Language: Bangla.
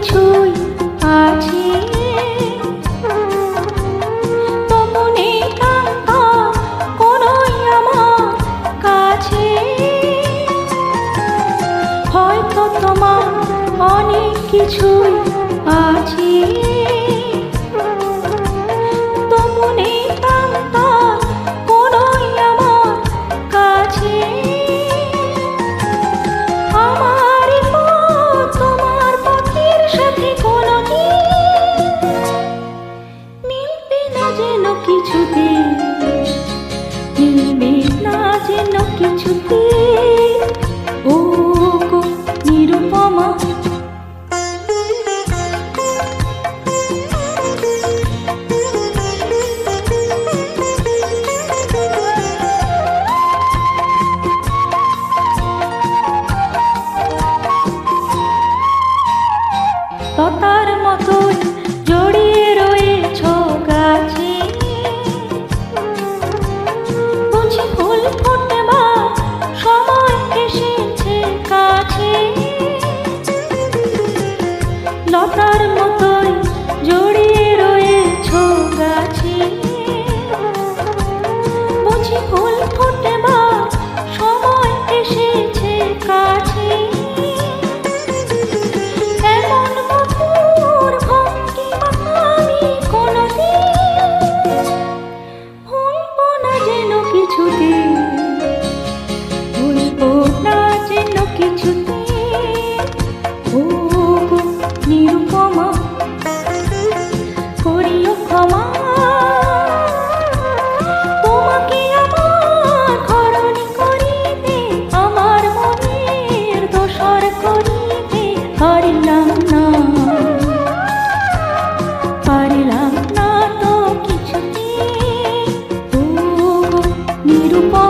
কিছুই আছে। হয়তো তোমার অনেক কিছুই আছে। যেন কিছুতেই মতোই জড়িয়ে রয়েছ গাছে। বুঝি ফুল Miro